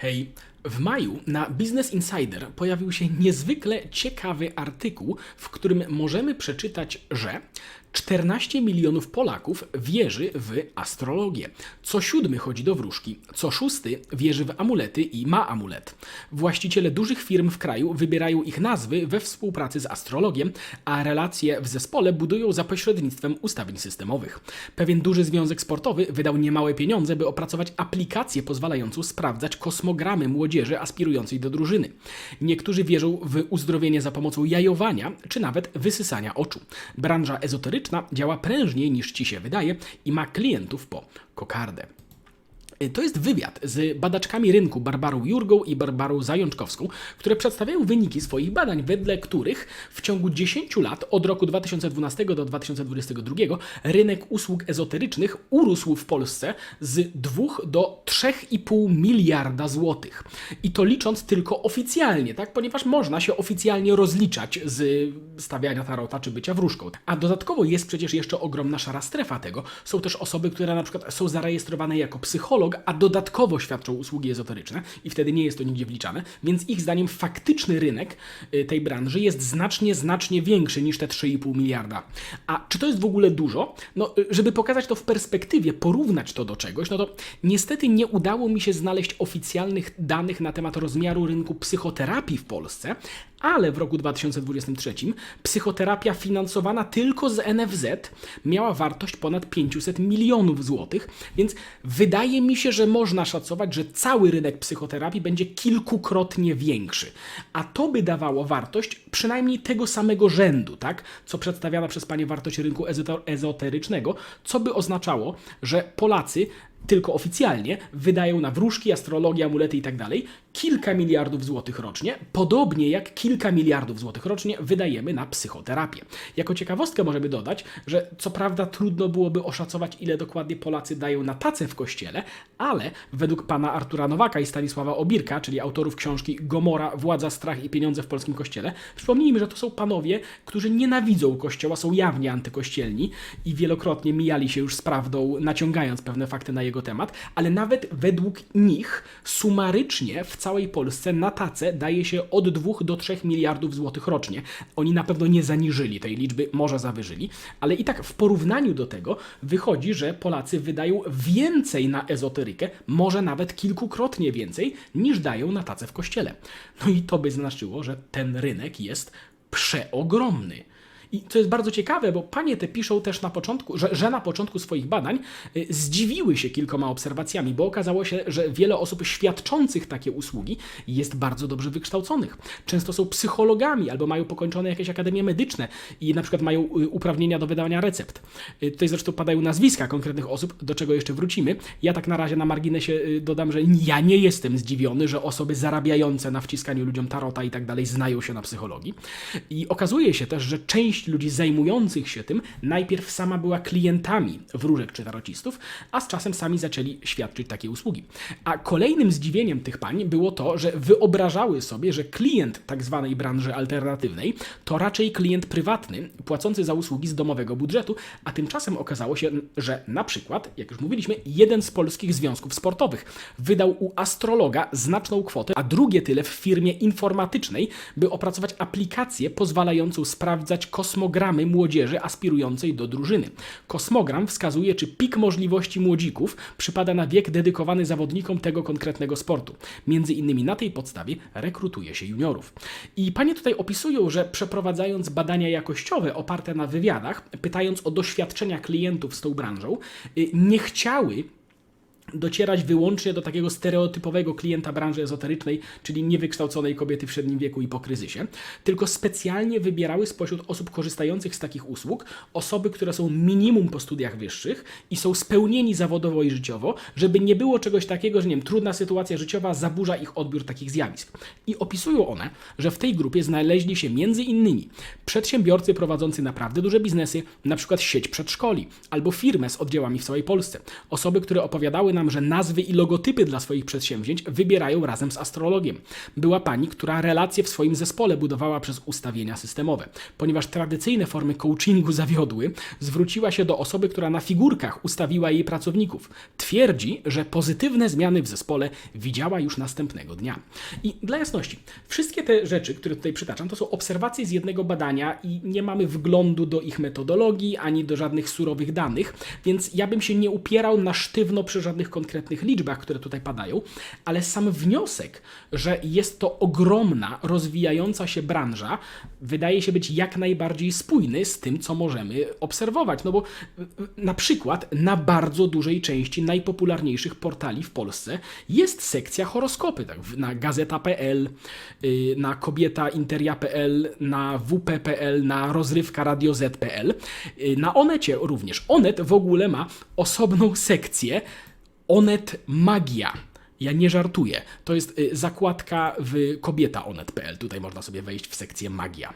Hej, w maju na Business Insider pojawił się niezwykle ciekawy artykuł, w którym możemy przeczytać, że 14 milionów Polaków wierzy w astrologię. Co siódmy chodzi do wróżki, co szósty wierzy w amulety i ma amulet. Właściciele dużych firm w kraju wybierają ich nazwy we współpracy z astrologiem, a relacje w zespole budują za pośrednictwem ustawień systemowych. Pewien duży związek sportowy wydał niemałe pieniądze, by opracować aplikację pozwalającą sprawdzać kosmogramy młodzieży aspirującej do drużyny. Niektórzy wierzą w uzdrowienie za pomocą jajowania, czy nawet wysysania oczu. Branża ezoteryczna działa prężniej niż ci się wydaje i ma klientów po kokardę. To jest wywiad z badaczkami rynku Barbarą Jurgą i Barbarą Zajączkowską, które przedstawiają wyniki swoich badań, wedle których w ciągu 10 lat, od roku 2012 do 2022, rynek usług ezoterycznych urósł w Polsce z 2 do 3,5 miliarda złotych. I to licząc tylko oficjalnie, tak? ponieważ można się oficjalnie rozliczać z stawiania tarota czy bycia wróżką. A dodatkowo jest przecież jeszcze ogromna szara strefa tego. Są też osoby, które na przykład są zarejestrowane jako psycholog, a dodatkowo świadczą usługi ezoteryczne i wtedy nie jest to nigdzie wliczane, więc ich zdaniem faktyczny rynek y, tej branży jest znacznie, znacznie większy niż te 3,5 miliarda. A czy to jest w ogóle dużo? No, y, żeby pokazać to w perspektywie, porównać to do czegoś, no to niestety nie udało mi się znaleźć oficjalnych danych na temat rozmiaru rynku psychoterapii w Polsce, ale w roku 2023 psychoterapia finansowana tylko z NFZ miała wartość ponad 500 milionów złotych, więc wydaje mi się, że można szacować, że cały rynek psychoterapii będzie kilkukrotnie większy. A to by dawało wartość przynajmniej tego samego rzędu, tak? Co przedstawiana przez Panie wartość rynku ezoterycznego, co by oznaczało, że Polacy tylko oficjalnie wydają na wróżki, astrologię, amulety i tak kilka miliardów złotych rocznie, podobnie jak kilka miliardów złotych rocznie wydajemy na psychoterapię. Jako ciekawostkę możemy dodać, że co prawda trudno byłoby oszacować, ile dokładnie Polacy dają na tacę w kościele, ale według pana Artura Nowaka i Stanisława Obirka, czyli autorów książki Gomora, Władza, Strach i Pieniądze w polskim kościele, przypomnijmy, że to są panowie, którzy nienawidzą kościoła, są jawnie antykościelni i wielokrotnie mijali się już z prawdą, naciągając pewne fakty na jego temat, ale nawet według nich sumarycznie w całej Polsce na tacę daje się od 2 do 3 miliardów złotych rocznie. Oni na pewno nie zaniżyli tej liczby, może zawyżyli, ale i tak w porównaniu do tego wychodzi, że Polacy wydają więcej na ezoterykę, może nawet kilkukrotnie więcej, niż dają na tacę w kościele. No i to by znaczyło, że ten rynek jest przeogromny. I co jest bardzo ciekawe, bo panie te piszą też na początku, że, że na początku swoich badań y, zdziwiły się kilkoma obserwacjami, bo okazało się, że wiele osób świadczących takie usługi jest bardzo dobrze wykształconych. Często są psychologami albo mają pokończone jakieś akademie medyczne i na przykład mają y, uprawnienia do wydawania recept. Y, Tutaj zresztą padają nazwiska konkretnych osób, do czego jeszcze wrócimy. Ja tak na razie na marginesie dodam, że ja nie jestem zdziwiony, że osoby zarabiające na wciskaniu ludziom tarota i tak dalej znają się na psychologii. I okazuje się też, że część ludzi zajmujących się tym najpierw sama była klientami wróżek czy tarocistów, a z czasem sami zaczęli świadczyć takie usługi. A kolejnym zdziwieniem tych pań było to, że wyobrażały sobie, że klient tak zwanej branży alternatywnej to raczej klient prywatny, płacący za usługi z domowego budżetu, a tymczasem okazało się, że na przykład, jak już mówiliśmy, jeden z polskich związków sportowych wydał u astrologa znaczną kwotę, a drugie tyle w firmie informatycznej, by opracować aplikację pozwalającą sprawdzać kosmogramy młodzieży aspirującej do drużyny. Kosmogram wskazuje, czy pik możliwości młodzików przypada na wiek dedykowany zawodnikom tego konkretnego sportu. Między innymi na tej podstawie rekrutuje się juniorów. I panie tutaj opisują, że przeprowadzając badania jakościowe oparte na wywiadach, pytając o doświadczenia klientów z tą branżą, y, nie chciały docierać wyłącznie do takiego stereotypowego klienta branży ezoterycznej, czyli niewykształconej kobiety w średnim wieku i po kryzysie, tylko specjalnie wybierały spośród osób korzystających z takich usług osoby, które są minimum po studiach wyższych i są spełnieni zawodowo i życiowo, żeby nie było czegoś takiego, że nie wiem, trudna sytuacja życiowa zaburza ich odbiór takich zjawisk. I opisują one, że w tej grupie znaleźli się między innymi przedsiębiorcy prowadzący naprawdę duże biznesy, na przykład sieć przedszkoli albo firmę z oddziałami w całej Polsce, osoby, które opowiadały nam że nazwy i logotypy dla swoich przedsięwzięć wybierają razem z astrologiem. Była pani, która relacje w swoim zespole budowała przez ustawienia systemowe. Ponieważ tradycyjne formy coachingu zawiodły, zwróciła się do osoby, która na figurkach ustawiła jej pracowników. Twierdzi, że pozytywne zmiany w zespole widziała już następnego dnia. I dla jasności, wszystkie te rzeczy, które tutaj przytaczam, to są obserwacje z jednego badania i nie mamy wglądu do ich metodologii ani do żadnych surowych danych, więc ja bym się nie upierał na sztywno przy żadnych konkretnych liczbach, które tutaj padają, ale sam wniosek, że jest to ogromna, rozwijająca się branża, wydaje się być jak najbardziej spójny z tym, co możemy obserwować. No bo y, y, na przykład na bardzo dużej części najpopularniejszych portali w Polsce jest sekcja horoskopy. Tak? Na gazeta.pl, y, na kobietainteria.pl, na wp.pl, na rozrywka na Onecie również. Onet w ogóle ma osobną sekcję Onet Magia. Ja nie żartuję. To jest y, zakładka w kobietaonet.pl. Tutaj można sobie wejść w sekcję magia.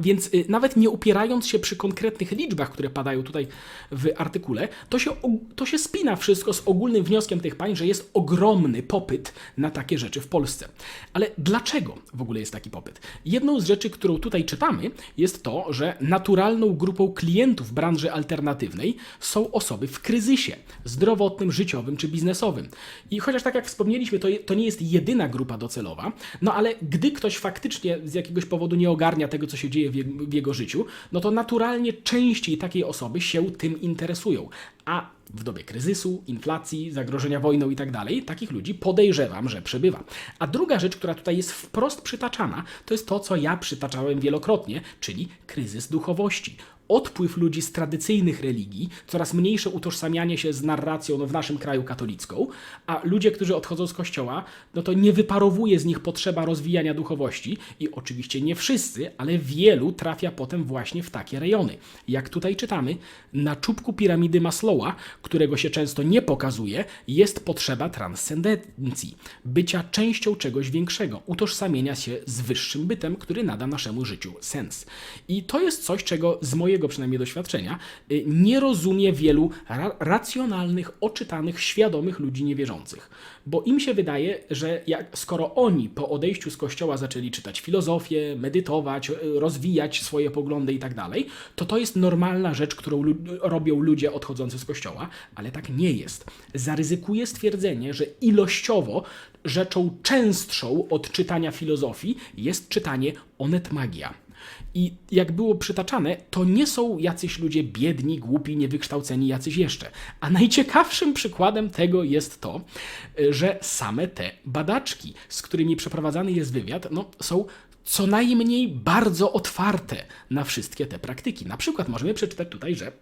Więc y, nawet nie upierając się przy konkretnych liczbach, które padają tutaj w artykule, to się, to się spina wszystko z ogólnym wnioskiem tych pań, że jest ogromny popyt na takie rzeczy w Polsce. Ale dlaczego w ogóle jest taki popyt? Jedną z rzeczy, którą tutaj czytamy, jest to, że naturalną grupą klientów branży alternatywnej są osoby w kryzysie zdrowotnym, życiowym czy biznesowym. I chociaż tak jak wspomnieliśmy, to, to nie jest jedyna grupa docelowa, no ale gdy ktoś faktycznie z jakiegoś powodu nie ogarnia tego, co się dzieje w, w jego życiu, no to naturalnie częściej takiej osoby się tym interesują. A w dobie kryzysu, inflacji, zagrożenia wojną i tak dalej, takich ludzi podejrzewam, że przebywa. A druga rzecz, która tutaj jest wprost przytaczana, to jest to, co ja przytaczałem wielokrotnie, czyli kryzys duchowości odpływ ludzi z tradycyjnych religii, coraz mniejsze utożsamianie się z narracją no, w naszym kraju katolicką, a ludzie, którzy odchodzą z kościoła, no to nie wyparowuje z nich potrzeba rozwijania duchowości i oczywiście nie wszyscy, ale wielu trafia potem właśnie w takie rejony. Jak tutaj czytamy, na czubku piramidy Maslowa, którego się często nie pokazuje, jest potrzeba transcendencji, bycia częścią czegoś większego, utożsamienia się z wyższym bytem, który nada naszemu życiu sens. I to jest coś, czego z mojego przynajmniej doświadczenia y, nie rozumie wielu ra racjonalnych, oczytanych, świadomych ludzi niewierzących. Bo im się wydaje, że jak, skoro oni po odejściu z kościoła zaczęli czytać filozofię, medytować, y, rozwijać swoje poglądy i tak dalej, to to jest normalna rzecz, którą lu robią ludzie odchodzący z kościoła, ale tak nie jest. Zaryzykuję stwierdzenie, że ilościowo rzeczą częstszą od czytania filozofii jest czytanie onet magia. I jak było przytaczane, to nie są jacyś ludzie biedni, głupi, niewykształceni, jacyś jeszcze. A najciekawszym przykładem tego jest to, że same te badaczki, z którymi przeprowadzany jest wywiad, no, są co najmniej bardzo otwarte na wszystkie te praktyki. Na przykład możemy przeczytać tutaj, że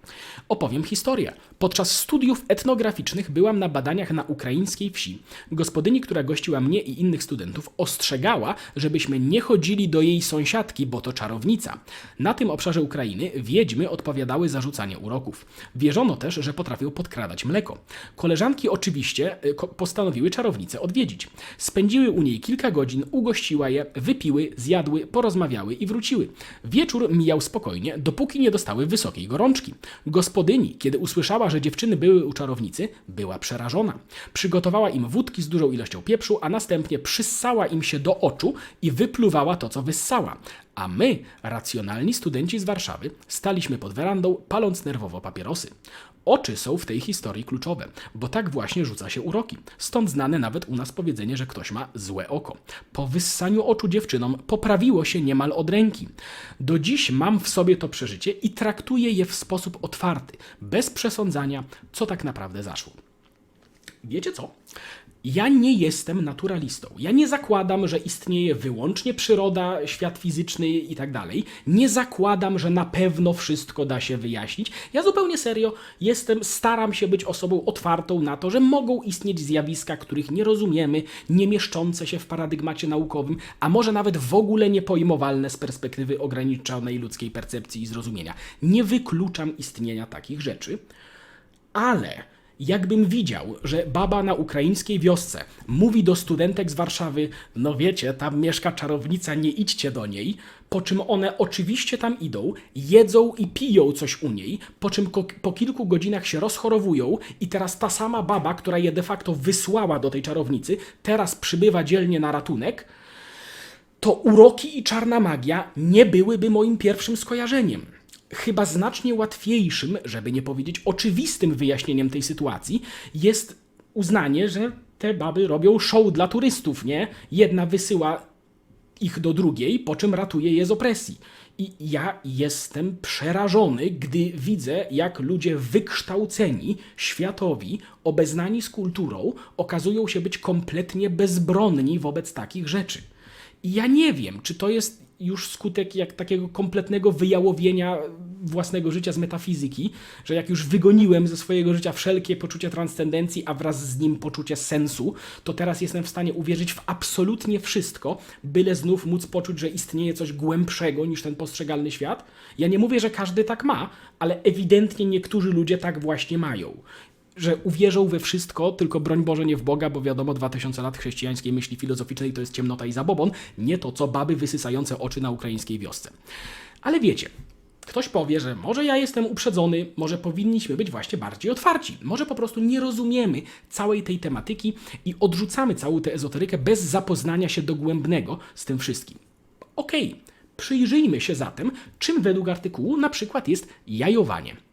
opowiem historię. Podczas studiów etnograficznych byłam na badaniach na ukraińskiej wsi. Gospodyni, która gościła mnie i innych studentów, ostrzegała, żebyśmy nie chodzili do jej sąsiadki, bo to czarownica. Na tym obszarze Ukrainy wiedźmy odpowiadały za rzucanie uroków. Wierzono też, że potrafią podkradać mleko. Koleżanki oczywiście y, postanowiły czarownicę odwiedzić. Spędziły u niej kilka godzin, ugościła je, wypiły, zjadły, porozmawiały i wróciły. Wieczór mijał spokojnie, dopóki nie dostały wysokiej gorączki. Gospodyni, kiedy usłyszała, że dziewczyny były u czarownicy, była przerażona. Przygotowała im wódki z dużą ilością pieprzu, a następnie przyssała im się do oczu i wypluwała to, co wyssała. A my, racjonalni studenci z Warszawy, staliśmy pod werandą, paląc nerwowo papierosy. Oczy są w tej historii kluczowe, bo tak właśnie rzuca się uroki. Stąd znane nawet u nas powiedzenie, że ktoś ma złe oko. Po wyssaniu oczu dziewczynom poprawiło się niemal od ręki. Do dziś mam w sobie to przeżycie i traktuję je w sposób otwarty, bez przesądzania, co tak naprawdę zaszło. Wiecie co? Ja nie jestem naturalistą. Ja nie zakładam, że istnieje wyłącznie przyroda, świat fizyczny i tak dalej. Nie zakładam, że na pewno wszystko da się wyjaśnić. Ja zupełnie serio jestem, staram się być osobą otwartą na to, że mogą istnieć zjawiska, których nie rozumiemy, nie mieszczące się w paradygmacie naukowym, a może nawet w ogóle niepojmowalne z perspektywy ograniczonej ludzkiej percepcji i zrozumienia. Nie wykluczam istnienia takich rzeczy, ale Jakbym widział, że baba na ukraińskiej wiosce mówi do studentek z Warszawy, no wiecie, tam mieszka czarownica, nie idźcie do niej, po czym one oczywiście tam idą, jedzą i piją coś u niej, po czym po kilku godzinach się rozchorowują i teraz ta sama baba, która je de facto wysłała do tej czarownicy, teraz przybywa dzielnie na ratunek, to uroki i czarna magia nie byłyby moim pierwszym skojarzeniem. Chyba znacznie łatwiejszym, żeby nie powiedzieć oczywistym wyjaśnieniem tej sytuacji jest uznanie, że te baby robią show dla turystów, nie? Jedna wysyła ich do drugiej, po czym ratuje je z opresji. I ja jestem przerażony, gdy widzę, jak ludzie wykształceni, światowi, obeznani z kulturą, okazują się być kompletnie bezbronni wobec takich rzeczy. I ja nie wiem, czy to jest już skutek jak takiego kompletnego wyjałowienia własnego życia z metafizyki, że jak już wygoniłem ze swojego życia wszelkie poczucie transcendencji, a wraz z nim poczucie sensu, to teraz jestem w stanie uwierzyć w absolutnie wszystko, byle znów móc poczuć, że istnieje coś głębszego niż ten postrzegalny świat. Ja nie mówię, że każdy tak ma, ale ewidentnie niektórzy ludzie tak właśnie mają że uwierzą we wszystko, tylko broń Boże nie w Boga, bo wiadomo, 2000 lat chrześcijańskiej myśli filozoficznej to jest ciemnota i zabobon, nie to co baby wysysające oczy na ukraińskiej wiosce. Ale wiecie, ktoś powie, że może ja jestem uprzedzony, może powinniśmy być właśnie bardziej otwarci, może po prostu nie rozumiemy całej tej tematyki i odrzucamy całą tę ezoterykę bez zapoznania się dogłębnego z tym wszystkim. Okej, przyjrzyjmy się zatem, czym według artykułu na przykład jest jajowanie.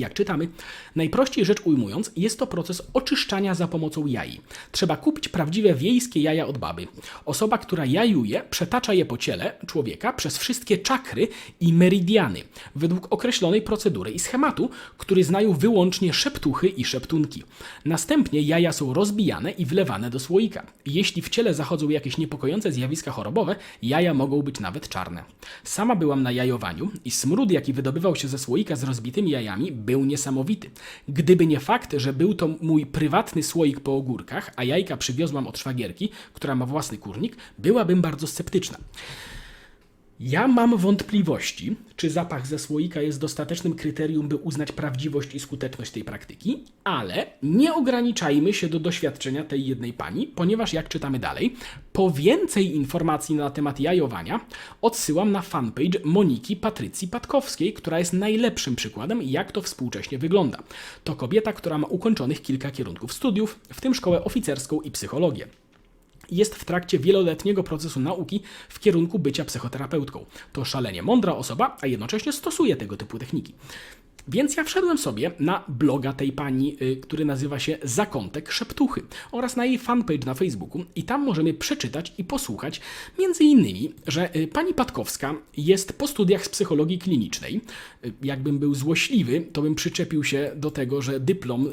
Jak czytamy, najprościej rzecz ujmując, jest to proces oczyszczania za pomocą jaj. Trzeba kupić prawdziwe wiejskie jaja od baby. Osoba, która jajuje, przetacza je po ciele człowieka przez wszystkie czakry i meridiany, według określonej procedury i schematu, który znają wyłącznie szeptuchy i szeptunki. Następnie jaja są rozbijane i wlewane do słoika. Jeśli w ciele zachodzą jakieś niepokojące zjawiska chorobowe, jaja mogą być nawet czarne. Sama byłam na jajowaniu i smród, jaki wydobywał się ze słoika z rozbitymi jajami, był niesamowity. Gdyby nie fakt, że był to mój prywatny słoik po ogórkach, a jajka przywiozłam od szwagierki, która ma własny kurnik, byłabym bardzo sceptyczna. Ja mam wątpliwości, czy zapach ze słoika jest dostatecznym kryterium, by uznać prawdziwość i skuteczność tej praktyki, ale nie ograniczajmy się do doświadczenia tej jednej pani, ponieważ jak czytamy dalej, po więcej informacji na temat jajowania odsyłam na fanpage Moniki Patrycji Patkowskiej, która jest najlepszym przykładem, jak to współcześnie wygląda. To kobieta, która ma ukończonych kilka kierunków studiów, w tym szkołę oficerską i psychologię jest w trakcie wieloletniego procesu nauki w kierunku bycia psychoterapeutką. To szalenie mądra osoba, a jednocześnie stosuje tego typu techniki. Więc ja wszedłem sobie na bloga tej pani, y, który nazywa się Zakątek Szeptuchy oraz na jej fanpage na Facebooku i tam możemy przeczytać i posłuchać między innymi, że y, pani Patkowska jest po studiach z psychologii klinicznej. Y, Jakbym był złośliwy, to bym przyczepił się do tego, że dyplom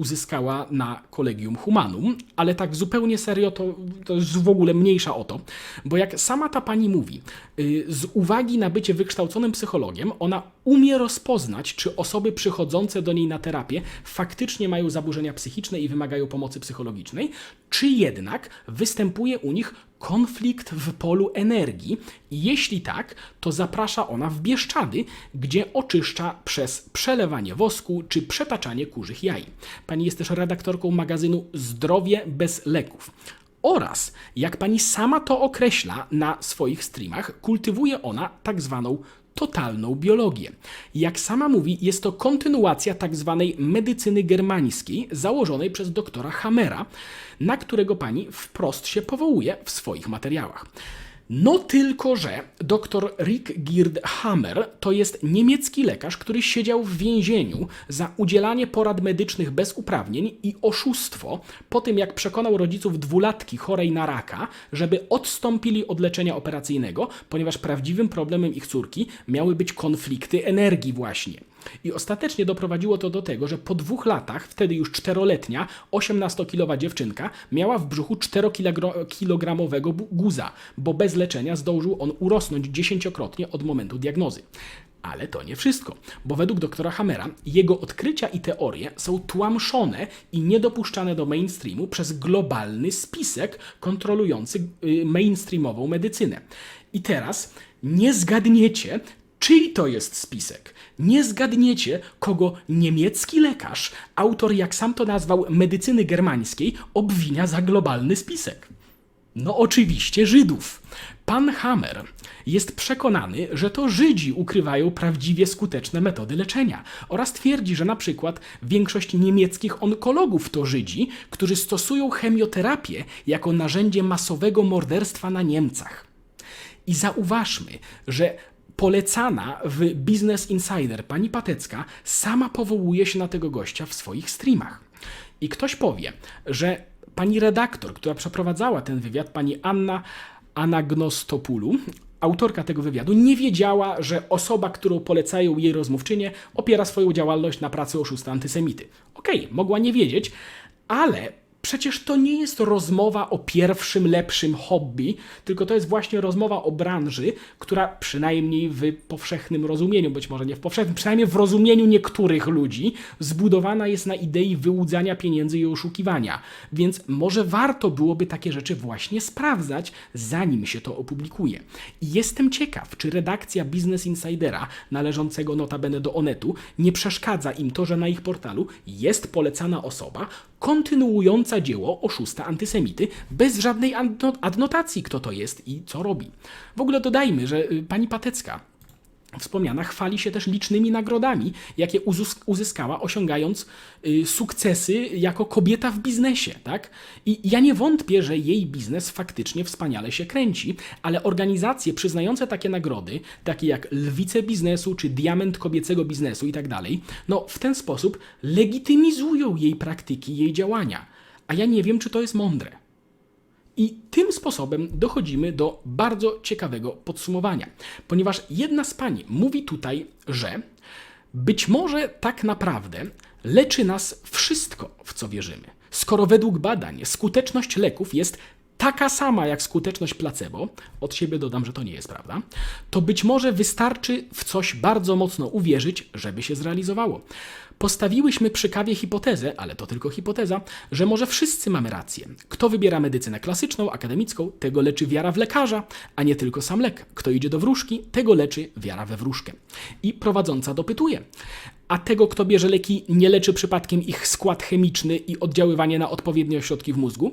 uzyskała na Kolegium Humanum, ale tak zupełnie serio to, to jest w ogóle mniejsza o to, bo jak sama ta pani mówi, y, z uwagi na bycie wykształconym psychologiem, ona umie rozpoznać, czy osoby przychodzące do niej na terapię faktycznie mają zaburzenia psychiczne i wymagają pomocy psychologicznej, czy jednak występuje u nich konflikt w polu energii. Jeśli tak, to zaprasza ona w Bieszczady, gdzie oczyszcza przez przelewanie wosku czy przetaczanie kurzych jaj. Pani jest też redaktorką magazynu Zdrowie bez leków. Oraz, jak pani sama to określa na swoich streamach, kultywuje ona tak zwaną totalną biologię. Jak sama mówi, jest to kontynuacja tak zwanej medycyny germańskiej założonej przez doktora Hammera, na którego pani wprost się powołuje w swoich materiałach. No tylko, że dr Rick Gird Hammer to jest niemiecki lekarz, który siedział w więzieniu za udzielanie porad medycznych bez uprawnień i oszustwo po tym, jak przekonał rodziców dwulatki chorej na raka, żeby odstąpili od leczenia operacyjnego, ponieważ prawdziwym problemem ich córki miały być konflikty energii właśnie. I ostatecznie doprowadziło to do tego, że po dwóch latach, wtedy już czteroletnia, 18-kilowa dziewczynka miała w brzuchu 4-kilogramowego bu- guza, bo bez leczenia zdążył on urosnąć dziesięciokrotnie od momentu diagnozy. Ale to nie wszystko, bo według doktora Hammera jego odkrycia i teorie są tłamszone i niedopuszczane do mainstreamu przez globalny spisek kontrolujący y, mainstreamową medycynę. I teraz nie zgadniecie, Czyj to jest spisek? Nie zgadniecie, kogo niemiecki lekarz, autor, jak sam to nazwał, medycyny germańskiej, obwinia za globalny spisek. No oczywiście Żydów. Pan Hammer jest przekonany, że to Żydzi ukrywają prawdziwie skuteczne metody leczenia oraz twierdzi, że na przykład większość niemieckich onkologów to Żydzi, którzy stosują chemioterapię jako narzędzie masowego morderstwa na Niemcach. I zauważmy, że polecana w Business Insider pani Patecka sama powołuje się na tego gościa w swoich streamach. I ktoś powie, że pani redaktor, która przeprowadzała ten wywiad, pani Anna Anagnostopoulou, autorka tego wywiadu, nie wiedziała, że osoba, którą polecają jej rozmówczynie, opiera swoją działalność na pracy oszusta antysemity. Okej, mogła nie wiedzieć, ale przecież to nie jest rozmowa o pierwszym, lepszym hobby, tylko to jest właśnie rozmowa o branży, która przynajmniej w powszechnym rozumieniu, być może nie w powszechnym, przynajmniej w rozumieniu niektórych ludzi, zbudowana jest na idei wyłudzania pieniędzy i oszukiwania. Więc może warto byłoby takie rzeczy właśnie sprawdzać, zanim się to opublikuje. I jestem ciekaw, czy redakcja Business Insidera, należącego notabene do Onetu, nie przeszkadza im to, że na ich portalu jest polecana osoba, kontynuująca dzieło oszusta antysemity bez żadnej adno- adnotacji, kto to jest i co robi. W ogóle dodajmy, że y, pani Patecka wspomniana chwali się też licznymi nagrodami, jakie uzyskała, osiągając y, sukcesy jako kobieta w biznesie. Tak? I ja nie wątpię, że jej biznes faktycznie wspaniale się kręci, ale organizacje przyznające takie nagrody, takie jak Lwice Biznesu czy Diament Kobiecego Biznesu i tak dalej, no w ten sposób legitymizują jej praktyki, jej działania. A ja nie wiem, czy to jest mądre. I tym sposobem dochodzimy do bardzo ciekawego podsumowania, ponieważ jedna z pań mówi tutaj, że być może tak naprawdę leczy nas wszystko, w co wierzymy. Skoro według badań skuteczność leków jest taka sama jak skuteczność placebo, od siebie dodam, że to nie jest prawda, to być może wystarczy w coś bardzo mocno uwierzyć, żeby się zrealizowało. Postawiłyśmy przy kawie hipotezę, ale to tylko hipoteza, że może wszyscy mamy rację. Kto wybiera medycynę klasyczną, akademicką, tego leczy wiara w lekarza, a nie tylko sam lek. Kto idzie do wróżki, tego leczy wiara we wróżkę. I prowadząca dopytuje. A tego, kto bierze leki, nie leczy przypadkiem ich skład chemiczny i oddziaływanie na odpowiednie ośrodki w mózgu?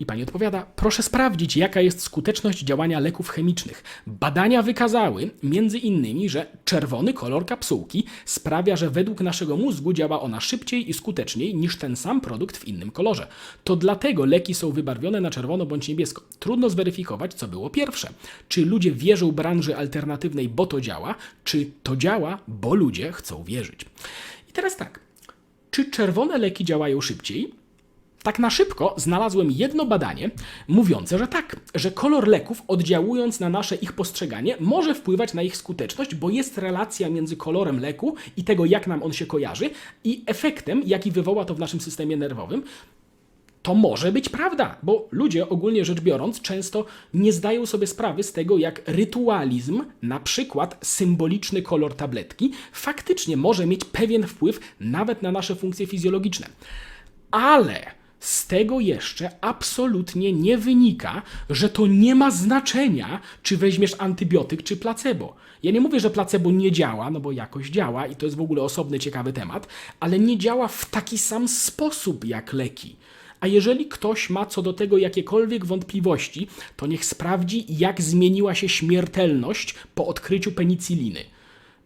I pani odpowiada: Proszę sprawdzić, jaka jest skuteczność działania leków chemicznych. Badania wykazały między innymi, że czerwony kolor kapsułki sprawia, że według naszego mózgu działa ona szybciej i skuteczniej niż ten sam produkt w innym kolorze. To dlatego leki są wybarwione na czerwono bądź niebiesko. Trudno zweryfikować, co było pierwsze. Czy ludzie wierzą branży alternatywnej, bo to działa, czy to działa, bo ludzie chcą wierzyć. I teraz tak. Czy czerwone leki działają szybciej? Tak na szybko znalazłem jedno badanie mówiące, że tak, że kolor leków oddziałując na nasze ich postrzeganie może wpływać na ich skuteczność, bo jest relacja między kolorem leku i tego jak nam on się kojarzy i efektem, jaki wywoła to w naszym systemie nerwowym. To może być prawda, bo ludzie ogólnie rzecz biorąc często nie zdają sobie sprawy z tego, jak rytualizm, na przykład symboliczny kolor tabletki, faktycznie może mieć pewien wpływ nawet na nasze funkcje fizjologiczne. Ale z tego jeszcze absolutnie nie wynika, że to nie ma znaczenia, czy weźmiesz antybiotyk, czy placebo. Ja nie mówię, że placebo nie działa, no bo jakoś działa i to jest w ogóle osobny, ciekawy temat, ale nie działa w taki sam sposób jak leki. A jeżeli ktoś ma co do tego jakiekolwiek wątpliwości, to niech sprawdzi, jak zmieniła się śmiertelność po odkryciu penicyliny.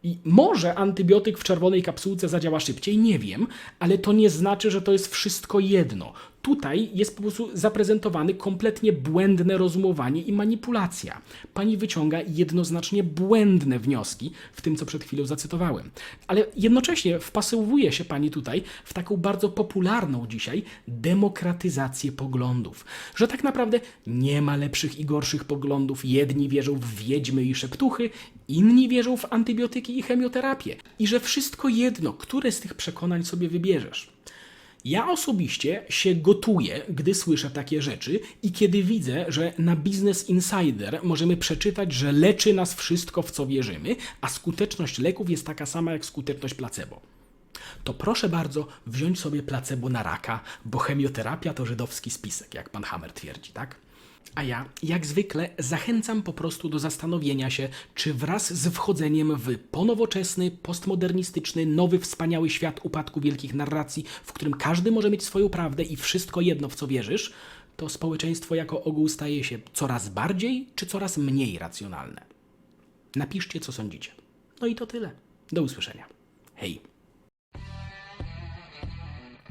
I może antybiotyk w czerwonej kapsułce zadziała szybciej, nie wiem, ale to nie znaczy, że to jest wszystko jedno. Tutaj jest po prostu zaprezentowany kompletnie błędne rozumowanie i manipulacja. Pani wyciąga jednoznacznie błędne wnioski w tym, co przed chwilą zacytowałem. Ale jednocześnie wpasowuje się pani tutaj w taką bardzo popularną dzisiaj demokratyzację poglądów. Że tak naprawdę nie ma lepszych i gorszych poglądów. Jedni wierzą w wiedźmy i szeptuchy, inni wierzą w antybiotyki i chemioterapię. I że wszystko jedno, które z tych przekonań sobie wybierzesz. Ja osobiście się gotuję, gdy słyszę takie rzeczy i kiedy widzę, że na Business Insider możemy przeczytać, że leczy nas wszystko, w co wierzymy, a skuteczność leków jest taka sama jak skuteczność placebo. To proszę bardzo wziąć sobie placebo na raka, bo chemioterapia to żydowski spisek, jak pan Hammer twierdzi, tak? A ja, jak zwykle, zachęcam po prostu do zastanowienia się, czy wraz z wchodzeniem w ponowoczesny, postmodernistyczny, nowy, wspaniały świat upadku wielkich narracji, w którym każdy może mieć swoją prawdę i wszystko jedno, w co wierzysz, to społeczeństwo jako ogół staje się coraz bardziej czy coraz mniej racjonalne. Napiszcie, co sądzicie. No i to tyle. Do usłyszenia. Hej.